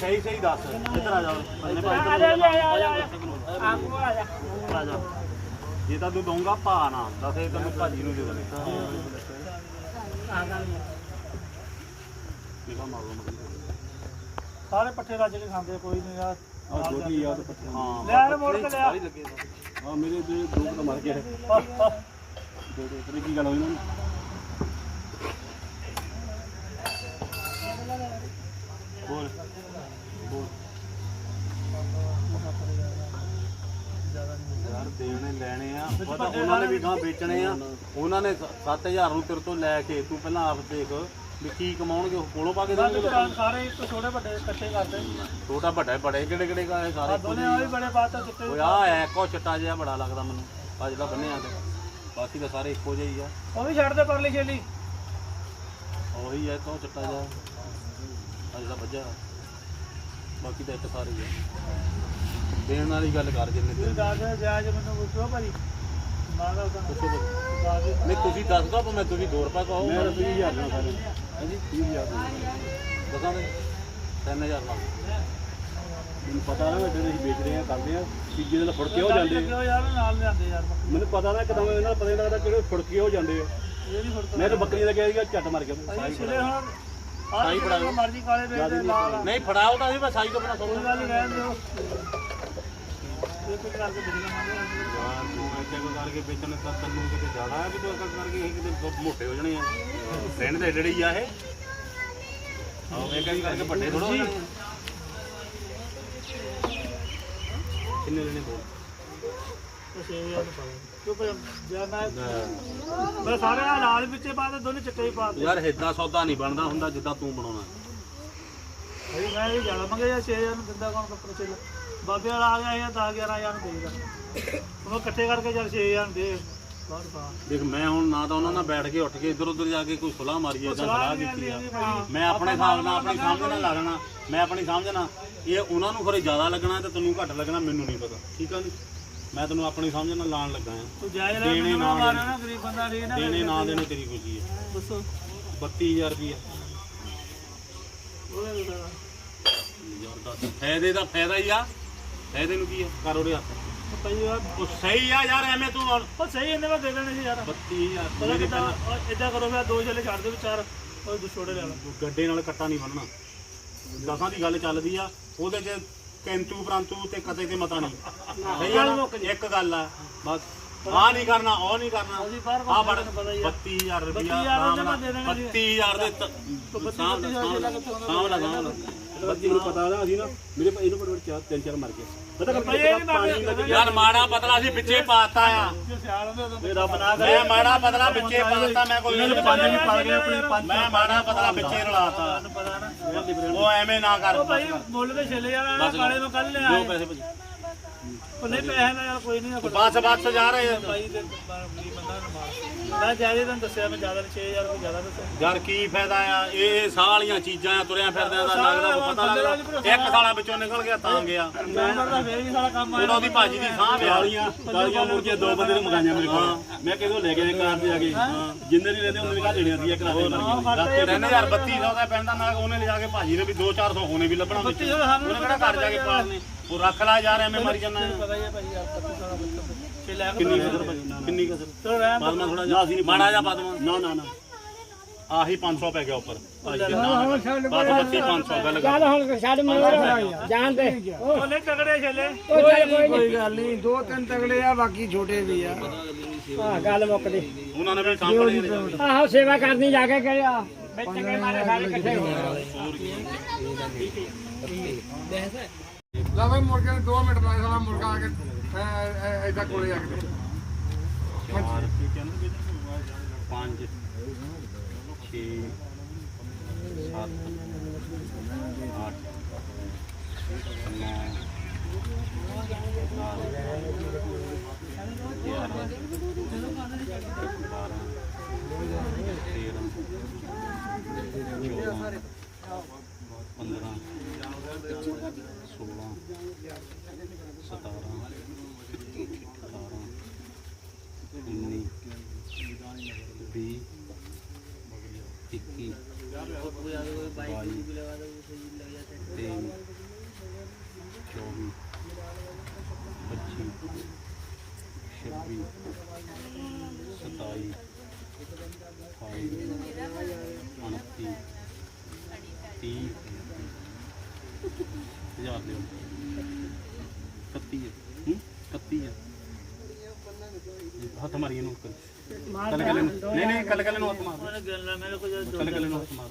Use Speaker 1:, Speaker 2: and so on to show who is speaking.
Speaker 1: ਸਹੀ ਸਹੀ ਦੱਸ। ਇੱਧਰ ਆ ਜਾ ਬੰਨੇ ਭਾਈ
Speaker 2: ਆ ਜਾ ਆ ਜਾ ਆ ਜਾ ਆ ਕੋ ਆ ਜਾ।
Speaker 1: ਆ ਜਾ। ਜੇ ਤਾਂ ਤੂੰ ਦਊਂਗਾ ਭਾ ਨਾ ਦੱਸ ਇਹ ਤੈਨੂੰ ਭਾਜੀ ਨੂੰ ਦੇ ਦੇਣੇ।
Speaker 2: ਆ ਗੱਲ
Speaker 1: ਨਿਕਾ ਮਾਰ ਲਓ ਮਗਰ।
Speaker 2: ਸਾਰੇ ਪੱਠੇ ਰੱਜ ਕੇ ਖਾਂਦੇ ਕੋਈ ਨਹੀਂ ਯਾਰ।
Speaker 3: ਆ ਗੋਦੀ ਆ। ਤੇ ਪੱਠੇ
Speaker 1: ਹਾਂ
Speaker 2: ਲੈ ਮੋੜ ਕੇ ਲਿਆ।
Speaker 3: ਆ। ਮੇਰੇ ਦੇ ਦੋ ਤਾਂ ਮਰ ਗਏ। ਦੋ ਦੋ ਕੀ ਗੱਲ ਹੋਈ ਨਾ
Speaker 1: ਬੋਲ ਬੋਲ ਯਾਰ ਦੇਣੇ ਲੈਣੇ ਆ। ਪਤਾ ਉਹਨਾਂ ਨੇ ਵੀ ਗਾਂ ਵੇਚਣੇ ਆ। ਉਹਨਾਂ ਨੇ 7000 ਨੂੰ ਤੇਰੇ ਤੋਂ ਲੈ ਕੇ ਤੂੰ ਪਹਿਲਾਂ ਆਪ ਦੇਖ ਵੀ ਕੀ ਕਮਾਉਣਗੇ ਉਹ ਕੋਲੋਂ ਪਾ ਕੇ ਦੇਣਗੇ।
Speaker 2: ਸਾਰੇ ਇੱਕ ਛੋਟੇ ਵੱਡੇ ਇਕੱਠੇ ਕਰਦੇ।
Speaker 1: ਛੋਟਾ ਵੱਡਾ ਬੜੇ ਕਿਹੜੇ ਕਿਹੜੇ
Speaker 2: ਆ
Speaker 1: ਸਾਰੇ
Speaker 2: ਦੋਨੇ ਆ ਵੀ ਬੜੇ ਬਾਤ ਚਿੱਟੇ
Speaker 1: ਓਏ ਆ ਐਕੋ ਚਿੱਟਾ ਜਿਹਾ ਬੜਾ ਲੱਗਦਾ ਮੈਨੂੰ। ਆ ਜਿਹੜਾ ਬੰਨਿਆ ਤੇ। ਬਾਕੀ ਤਾਂ ਸਾਰੇ ਇੱਕੋ ਜਿਹੇ ਹੀ ਆ।
Speaker 2: ਉਹ ਵੀ ਛੱਡ ਦੇ ਪਰਲੀ ਛੇਲੀ।
Speaker 1: ਉਹੀ ਐ ਤੋਂ ਚਿੱਟਾ ਜਿਹਾ। ਆ ਜਿਹੜਾ ਵੱਜਾ ਬਾਕੀ ਤਾਂ ਇੱਕ ਸਾਰੇ ਹੀ ਆ। ਦੇਣ ਵਾਲੀ ਗੱਲ ਕਰ ਜਿੰਨੇ
Speaker 2: ਤੂੰ ਦੱਸ ਜਾਇਜ਼ ਮੈਨੂੰ ਪੁੱਛੋ ਭਾਜੀ। ਮਾਗਾ ਉਹਦਾ
Speaker 1: ਪੁੱਛੋ ਭਾਜੀ। ਨਹੀਂ ਤੁਸੀਂ ਦੱਸ ਦੋ ਭਾਵੇਂ ਤੁਸੀਂ 2 ਰੁਪਏ ਕਹੋ।
Speaker 3: ਮੈਂ 30000 ਨਾਲ ਸਾਰੇ। ਹਾਂਜੀ। 30000
Speaker 1: ਦੱਸਾਂ ਦੇ 3000 ਨਾਲ।
Speaker 3: ਮੈਨੂੰ ਪਤਾ ਨਾ ਜਿਹੜੇ ਅਸੀਂ ਵੇਚ ਰਹੇ ਆ ਕਰਦੇ ਆ ਕਿ ਜਿਹਦੇ ਨਾਲ ਫੁੜ ਕੇ ਹੋ ਜਾਂਦੇ ਆ।
Speaker 2: ਕਿਉਂ ਯਾਰ ਨਾਲ ਲਿਆਂਦੇ ਯਾਰ।
Speaker 3: ਮੈਨੂੰ ਪਤਾ ਨਾ ਇੱਕਦਮ ਇਹਨਾਂ ਦਾ ਪਤਾ ਨਹੀਂ ਲੱਗਦਾ ਕਿਹੜੇ ਫੁੜ ਕੇ ਹੋ ਜਾਂਦੇ ਆ। ਮੈਂ ਤਾਂ ਬੱਕਰੀਆਂ ਦਾ ਕਿਹਾ ਸੀਗਾ ਝੱਟ ਮਰ ਗਿਆ
Speaker 2: ਅਸੀਂ ਛਿਲੇ ਹੁਣ
Speaker 1: ਸਾਈ
Speaker 2: ਜਿਹੜਾ ਮਰਜ਼ੀ ਕਾਲੇ ਵੇਚ ਦੇ ਲਾਲ।
Speaker 1: ਨਹੀਂ ਫੜਾਓ ਤਾਂ ਸੀ ਮੈਂ ਸਾਈ ਤੋਂ ਬਣਾ
Speaker 2: ਕੋਈ ਗੱਲ ਨਹੀਂ ਰਹਿਣ ਦਿਓ। ਇਹ ਕੋਈ ਕਰਕੇ ਬਿਜਲੀ ਮੰਗਦੇ
Speaker 1: ਯਾਰ ਤੂੰ ਇੱਥੇ ਕੋ ਕਰਕੇ ਵੇਚਣ ਤਾਂ ਤੈਨੂੰ ਕਿਤੇ ਜ਼ਿਆਦਾ ਹੈ ਕਿ ਤੂੰ ਅਕਲ ਕਰਕੇ ਇਹ ਕਿਤੇ ਬਹੁਤ ਮੋਟੇ ਹੋ ਜਾਣੇ ਆ? ਫਰੈਂਡ ਦੇ ਏਡੇ ਹੀ ਆ ਇਹ। ਆਹ ਇਹ ਕਹੀਂ ਕਰਕੇ ਵੱਡੇ ਥੋੜਾ ਹੋ ਜਾਣੇ ਆ। ਕਿੰਨੇ ਲੈਣੇ ਬੋਲ
Speaker 2: ਕੁਛ ਇਹ ਯਾਰ ਕਿਉਂ ਭਾਈ ਜਾਨਾ ਮੈਂ ਸਾਰੇ ਆ ਲਾਲ ਵਿੱਚੇ ਪਾ ਦੇ ਦੋਨੇ ਚਿੱਟੇ ਹੀ ਪਾ ਦੇ
Speaker 1: ਯਾਰ ਏਦਾਂ ਸੌਦਾ ਨਹੀਂ ਬਣਦਾ ਹੁੰਦਾ ਜਿੱਦਾਂ ਤੂੰ ਬਣਾਉਣਾ।
Speaker 2: ਭਾਈ ਮੈਂ ਇਹ ਜ਼ਿਆਦਾ ਮੰਗੇ ਜਾਂ 6000 ਨੂੰ ਦਿੰਦਾ ਕੌਣ ਕੱਪੜੇ ਚੱਲ ਬਾਬੇ ਵਾਲਾ ਆ ਗਿਆ ਇਹ 10 11000 ਨੂੰ ਦੇਗਾ ਉਹ ਇਕੱਠੇ ਕਰਕੇ ਚੱਲ 6000 ਦੇ। ਬਾਹਰ ਪਾ।
Speaker 1: ਦੇਖ ਮੈਂ ਹੁਣ ਨਾ ਤਾਂ ਉਹਨਾਂ ਨਾਲ ਬੈਠ ਕੇ ਉੱਠ ਕੇ ਇੱਧਰ ਉੱਧਰ ਜਾ ਕੇ ਕੋਈ ਸੁਲਾਹ ਮਾਰੀ ਏਦਾਂ ਸਲਾਹ ਕੀਤੀ ਆ। ਮੈਂ ਆਪਣੇ ਹਿਸਾਬ ਨਾਲ ਆਪਣੀ ਸਮਝ ਨਾਲ ਲਾ ਲੈਣਾ। ਮੈਂ ਆਪਣੀ ਸਮਝ ਨਾਲ ਇਹ ਉਹਨਾਂ ਨੂੰ ਖਰੇ ਜ਼ਿਆਦਾ ਲੱਗਣਾ ਤੇ ਤੈਨੂੰ ਘੱਟ ਲੱਗਣਾ ਮੈਨੂੰ ਨਹੀਂ ਪਤਾ। ਠੀਕ ਆ ਨੀ ਮੈਂ ਤੈਨੂੰ ਆਪਣੀ ਸਮਝ ਨਾਲ ਲਾਣ ਲੱਗਾ ਆ
Speaker 2: ਤੂੰ ਜਾਇਜ਼ ਲੈ ਮੈਨੂੰ ਨਾ ਮਾਰਨਾ ਨਾ ਗਰੀਬ ਬੰਦਾ ਨਹੀਂ ਨਾ
Speaker 1: ਦੇਣੇ ਨਾ ਦੇਣੇ ਤੇਰੀ ਖੁਸ਼ੀ ਹੈ।
Speaker 2: ਦੱਸੋ।
Speaker 1: 32000 ਰੁਪਏ
Speaker 2: ਉਹਦੇ ਦਾ
Speaker 1: ਯਾਰ ਦੱਸ ਫਾਇਦੇ ਦਾ ਫਾਇਦਾ ਹੀ ਆ। ਫਾਇਦੇ ਨੂੰ ਕੀ ਆ? ਕਰ ਉਹਦੇ ਹੱਥ। ਉਹ ਸਹੀ ਆ ਯਾਰ ਐਵੇਂ ਤੂੰ ਹੁਣ।
Speaker 2: ਉਹ ਸਹੀ ਇਹਨੇ ਮੈਂ ਦੇ ਦੇਣੇ ਸੀ ਯਾਰ।
Speaker 1: 32000
Speaker 2: ਪਤਾ
Speaker 1: ਮੇਰੇ
Speaker 2: ਕਿਦਾਂ ਇਦਾਂ ਕਰੋ ਮੈਂ ਦੋ ਛੱਲੇ ਛੱਡ ਦੇ ਵਿਚਾਰ ਉਹ ਦੋ ਛੋੜੇ ਲੈ ਲਾ।
Speaker 1: ਗੱਡੇ ਨਾਲ ਕੱਟਾ ਨਹੀਂ ਬੰਨਣਾ। ਦਸਾਂ ਦੀ ਗੱਲ ਚੱਲਦੀ ਆ ਉਹਦੇ 'ਚ ਕੈਂਤੂ ਪ੍ਰੰਤੂ ਤੇ ਕਤੇ ਤੇ ਮਤਾ ਨਹੀਂ। ਸਹੀ ਆ ਨਾ? ਇੱਕ ਗੱਲ ਆ ਬਸ। ਆ ਨਹੀਂ ਕਰਨਾ ਉਹ ਨਹੀਂ ਕਰਨਾ।
Speaker 2: ਅਸੀਂ ਬਾਹਰ
Speaker 1: ਆ ਬੜ
Speaker 2: ਬੰਦੇ ਨੂੰ ਪਤਾ ਹੀ ਆ।
Speaker 1: 32000 ਰੁਪਇਆ
Speaker 2: 32000 ਉਹਨੇ ਮੈਂ ਦੇ ਦੇਣਾ ਸੀ।
Speaker 1: 32000 ਦੇ ਸਾਹਮ ਸਾਹਮ ਲਗਾਉਂ
Speaker 3: ਬੱਤੀ ਨੂੰ ਪਤਾ ਨਾ ਅਸੀਂ ਨਾ ਮੇਰੇ ਭਾਈ ਇਹਨੂੰ ਪਰ ਚਾਰ ਤਿੰਨ ਚਾਰ ਮਰ ਗਏ ਪਤਾ ਕਰ
Speaker 2: ਭਾਈ
Speaker 3: ਪਾਣੀ
Speaker 2: ਗਏ।
Speaker 1: ਯਾਰ ਮਾੜਾ ਪਤਲਾ ਸੀ ਪਿੱਛੇ ਪਾਤਾ ਆ।
Speaker 3: ਗਿਆ ਰੱਬ ਨਾ
Speaker 1: ਮੈਂ ਮਾੜਾ ਪਤਲਾ ਪਿੱਛੇ ਪਾਤਾ ਮੈਂ ਕੋਈ
Speaker 3: ਇਹਨਾਂ ਦੇ ਪੰਜ ਵੀ ਪੜ ਗਏ ਆਪਣੀ ਪੰਜ
Speaker 1: ਮੈਂ ਮਾੜਾ ਪਤਲਾ ਪਿੱਛੇ ਰਲਾਤਾ।
Speaker 2: ਤੁਹਾਨੂੰ ਪਤਾ ਨਾ
Speaker 1: ਉਹ ਐਵੇਂ ਨਾ ਕਰ।
Speaker 2: ਉਹ ਭਾਈ ਮੁੱਲ ਦੇ ਛੱਲੇ ਯਾਰ ਕਾਲੇ ਨੂੰ ਕੱਲ ਲਿਆ
Speaker 1: ਜੋ ਪੈਸੇ ਭਾਜੀ।
Speaker 2: ਉਹ ਨਹੀਂ ਪੈਸੇ ਨਾ ਯਾਰ ਕੋਈ ਨਹੀਂ
Speaker 1: ਬਸ ਬਸ ਜਾ ਰਹੇ ਆ।
Speaker 2: ਭਾਈ ਦੇ ਗਰੀਬ ਬੰਦਾ ਨੂੰ ਮਾਰ। ਮੈਂ ਜ਼ਿਆਦਾ ਤੁਹਾਨੂੰ ਦੱਸਿਆ ਮੈਂ ਜ਼ਿਆਦਾ 6000 ਰੁਪਏ ਜ਼ਿਆਦਾ ਦੱਸਿਆ।
Speaker 1: ਯਾਰ ਕੀ ਫਾਇਦਾ ਆ? ਇਹ ਸਾਹ ਵਾਲੀਆਂ ਚੀਜ਼ਾਂ ਆ ਤੁਰਿਆ ਫਿਰਦਿਆਂ ਦਾ ਲੱਗਦਾ ਉਹ ਪਤਾ ਲੱਗਦਾ। ਇੱਕ ਸਾਲਾ ਵਿੱਚੋਂ ਨਿਕਲ ਗਿਆ ਤਾਂ ਗਿਆ।
Speaker 2: ਮੈਂ ਕਰਦਾ ਫੇਰ ਵੀ ਸਾਰਾ ਕੰਮ
Speaker 1: ਉਹਨਾਂ ਦੀ ਭਾਜੀ ਦੀ ਸਾਹ ਵਿਆਹ
Speaker 3: ਗਾਲੀਆਂ ਗਾਲੀਆਂ ਮੁਰਗੀਆਂ ਦੋ ਬੰਦੇ ਨੇ ਮੰਗਾਈਆਂ ਮੇਰੇ ਕੋਲ। ਮੈਂ ਕਿਦੋਂ ਲੈ ਕੇ ਕਾਰ ਤੇ ਜਾ ਕੇ? ਜਿੰਨੇ ਨਹੀਂ ਰਹਿੰਦੇ ਉਹਨੇ ਵੀ ਘਰ ਲੈਣੀਆਂ ਸੀ ਇੱਕ ਰਾਤ ਦੇ ਮਰ ਗਏ
Speaker 1: ਤੇ 3200 ਦਾ ਪੈਂਦਾ ਨਾ ਉਹਨੇ ਲਿਜਾ ਕੇ ਭਾਜੀ ਨੇ ਵੀ 2-400 ਹੋਣੇ ਵੀ ਲੱਭਣਾ ਵਿੱਚ। ਉਹਨੇ ਕਿਹੜਾ ਘਰ ਜਾ ਕੇ ਪਾਲਨੇ ਉਹ ਰੱਖ ਲੈ ਯਾਰ ਐਵੇਂ ਮਰੀ ਜਾਂਦਾ
Speaker 2: ਪਤਾ ਹੀ ਹੈ ਭਾਈ ਯਾਰ 25 ਸਾਲ ਬੱਚਾ। ਛੇ ਲੈ ਕੇ
Speaker 1: ਕਿੰਨੀ ਕਸਰ ਭਾਜੀ ਕਿੰਨੀ ਕਸਰ
Speaker 2: ਚਲੋ ਰਹਿਣ ਦਿਓ।
Speaker 1: ਬਾਦਮਾ ਥੋੜਾ ਜਿਹਾ। ਮਾੜਾ ਜਿਹਾ ਬਾਦਮਾ
Speaker 3: ਨਾ ਨਾ ਨਾ।
Speaker 1: ਆਹੀ 500 ਪੈ ਗਿਆ ਉੱਪਰ। ਬਸ 2500 ਗੱਲ ਕਰ।
Speaker 4: ਹੁਣ ਛੱਡ ਮੈਨੂੰ ਜਾਣ ਦੇ।
Speaker 2: ਉਹ ਨਹੀਂ ਤਗੜੇ ਛੱਲੇ।
Speaker 4: ਕੋਈ ਗੱਲ ਨਹੀਂ ਦੋ ਤਿੰਨ ਤਗੜੇ ਆ ਬਾਕੀ ਛੋਟੇ ਵੀ ਆ। ਹਾਂ ਗੱਲ ਮੁੱਕਦੀ।
Speaker 1: ਉਹਨਾਂ ਨੇ ਵੀ ਸਾਹਮਣੇ
Speaker 4: ਆਹੋ ਸੇਵਾ ਕਰਨੀ ਜਾ ਕੇ ਗਏ ਆ ਵਿੱਚ ਕੇ ਮਾਰੇ ਸਾਰੇ ਇਕੱਠੇ ਹੋ
Speaker 5: ਲਾ ਬਈ ਮੁਰਗੇ ਨੂੰ 2 ਮਿੰਟ ਲਾਇਆ ਸਾਲਾ ਮੁਰਗਾ ਆ ਕੇ ਐਦਾਂ ਕੋਲੇ ਆ ਕੇ।
Speaker 1: ਪੰਜ। 6 7 8 9 10 11 ਸਤਾਰਾਂ ਅਠਾਰਾਂ ਉੱਨੀ ਵੀਹ ਇੱਕੀ ਬਾਈ ਤੇਈ ਚੌਵੀ, ਪੱਚੀ, ਛੱਬੀ ਸਤਾਈ ਅਠਾਈ ਉਨੱਤੀ ਤੀਹ, ਹਜ਼ਾਰ ਦੇ 31 है 31 है हाथ मारिए नोट कर कल कल
Speaker 2: नहीं नहीं कल कल नोट
Speaker 1: मार कल कल नोट मार